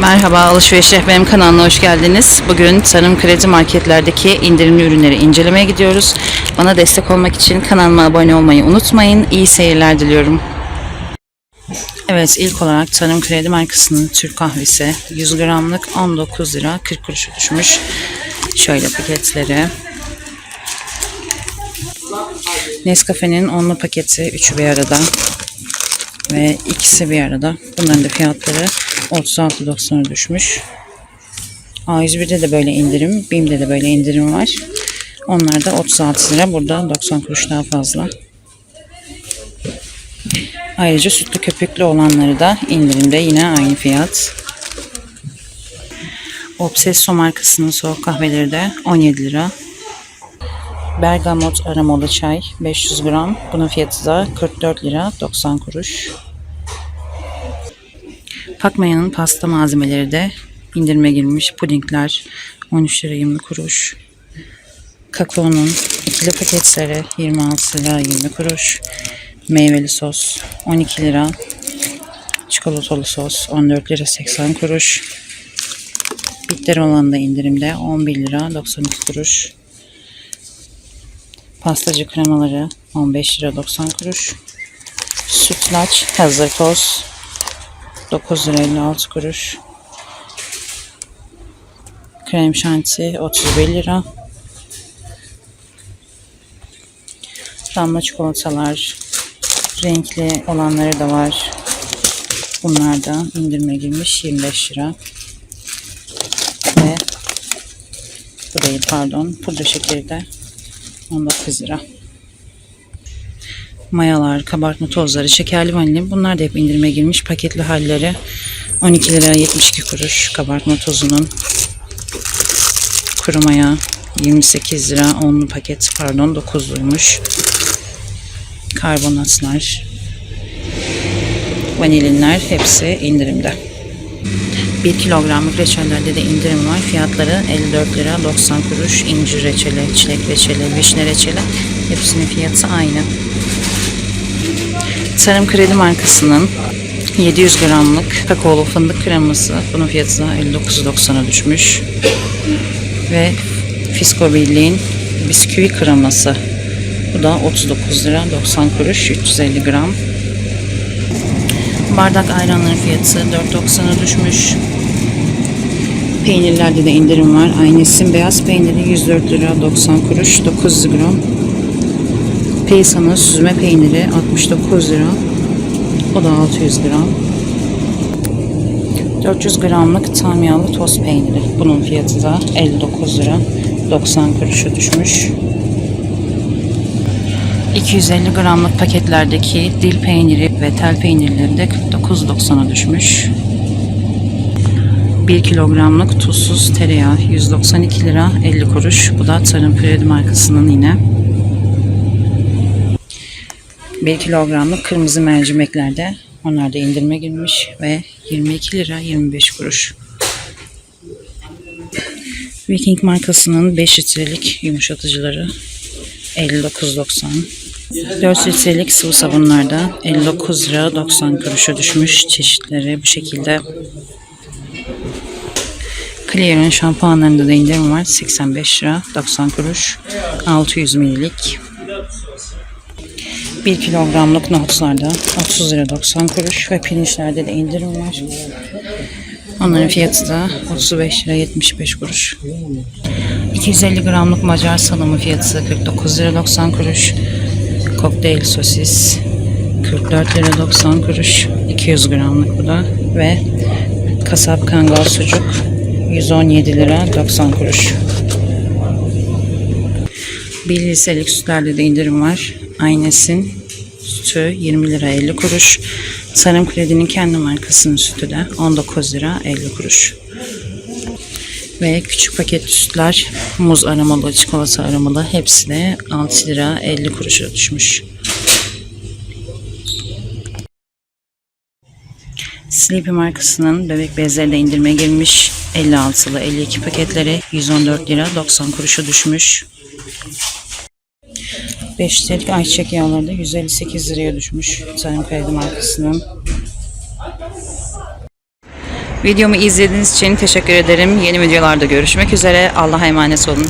Merhaba Alışveriş Rehberim kanalına hoş geldiniz. Bugün tarım kredi marketlerdeki indirimli ürünleri incelemeye gidiyoruz. Bana destek olmak için kanalıma abone olmayı unutmayın. İyi seyirler diliyorum. Evet ilk olarak tarım kredi markasının Türk kahvesi 100 gramlık 19 lira 40 kuruşa düşmüş. Şöyle paketleri. Nescafe'nin onlu paketi üçü bir arada ve ikisi bir arada. Bunların da fiyatları 36.90'a düşmüş. A101'de de böyle indirim, BİM'de de böyle indirim var. Onlar da 36 lira. Burada 90 kuruş daha fazla. Ayrıca sütlü köpüklü olanları da indirimde yine aynı fiyat. Obsesso markasının soğuk kahveleri de 17 lira. Bergamot aromalı çay 500 gram. Bunun fiyatı da 44 lira 90 kuruş. Pakmaya'nın pasta malzemeleri de indirime girmiş. Pudingler 13 lira 20 kuruş. Kakaonun ikili paketleri 26 lira 20 kuruş. Meyveli sos 12 lira. Çikolatalı sos 14 lira 80 kuruş. Bitter olan da indirimde 11 lira 92 kuruş. Pastacı kremaları 15 lira 90 kuruş. Sütlaç hazır toz 9 lira 56 kuruş. Krem şanti 31 lira. Damla çikolatalar renkli olanları da var. Bunlar da indirime girmiş 25 lira. Ve bu değil pardon pudra şekeri de 19 lira. Mayalar, kabartma tozları, şekerli vanilin bunlar da hep indirime girmiş. Paketli halleri 12 lira 72 kuruş kabartma tozunun. Kuru maya 28 lira 10'lu paket pardon 9'luymuş. Karbonatlar, vanilinler hepsi indirimde. 1 kilogramlık reçellerde de indirim var. Fiyatları 54 lira 90 kuruş. İncir reçeli, çilek reçeli, vişne reçeli hepsinin fiyatı aynı. Tarım Kredi markasının 700 gramlık kakaolu fındık kreması. Bunun fiyatı da 59.90'a düşmüş. Ve Fisko Birliği'nin bisküvi kreması. Bu da 39 lira 90 kuruş 350 gram. Bardak ayranların fiyatı 4.90'a düşmüş. Peynirlerde de indirim var. Aynesin beyaz peyniri 104 lira 90 kuruş 900 gram. Peysa'nın süzme peyniri 69 lira. O da 600 gram. 400 gramlık tam yağlı toz peyniri. Bunun fiyatı da 59 lira 90 kuruşa düşmüş. 250 gramlık paketlerdeki dil peyniri ve tel peynirleri de 49.90'a düşmüş. 1 kilogramlık tuzsuz tereyağı 192 lira 50 kuruş. Bu da Tarım Kredi markasının yine. 1 kilogramlık kırmızı mercimeklerde onlar da indirime girmiş ve 22 lira 25 kuruş. Viking markasının 5 litrelik yumuşatıcıları 59.90. 4 litrelik sıvı sabunlarda 59 lira 90 kuruşa düşmüş çeşitleri bu şekilde. Clear'ın şampuanlarında da indirim var 85 lira 90 kuruş 600 mililik. 1 kilogramlık nohutlarda 30 lira 90 kuruş ve pirinçlerde de indirim var. Onların fiyatı da 35 lira 75 kuruş. 250 gramlık Macar salamı fiyatı 49 lira 90 kuruş. Kokteyl sosis 44 lira 90 kuruş. 200 gramlık bu da ve kasap kangal sucuk 117 lira 90 kuruş. 1 liselik sütlerde de indirim var. Aynes'in sütü 20 lira 50 kuruş. Tarım Kredi'nin kendi markasının sütü de 19 lira 50 kuruş. Ve küçük paket sütler muz aromalı, çikolata aromalı hepsi de 6 lira 50 kuruşa düşmüş. Sleepy markasının bebek bezleri de indirime girmiş. 56'lı 52 paketleri 114 lira 90 kuruşa düşmüş. 5 litrelik ayçiçek yağları da 158 liraya düşmüş. Tarım Kredi markasının. Videomu izlediğiniz için teşekkür ederim. Yeni videolarda görüşmek üzere. Allah'a emanet olun.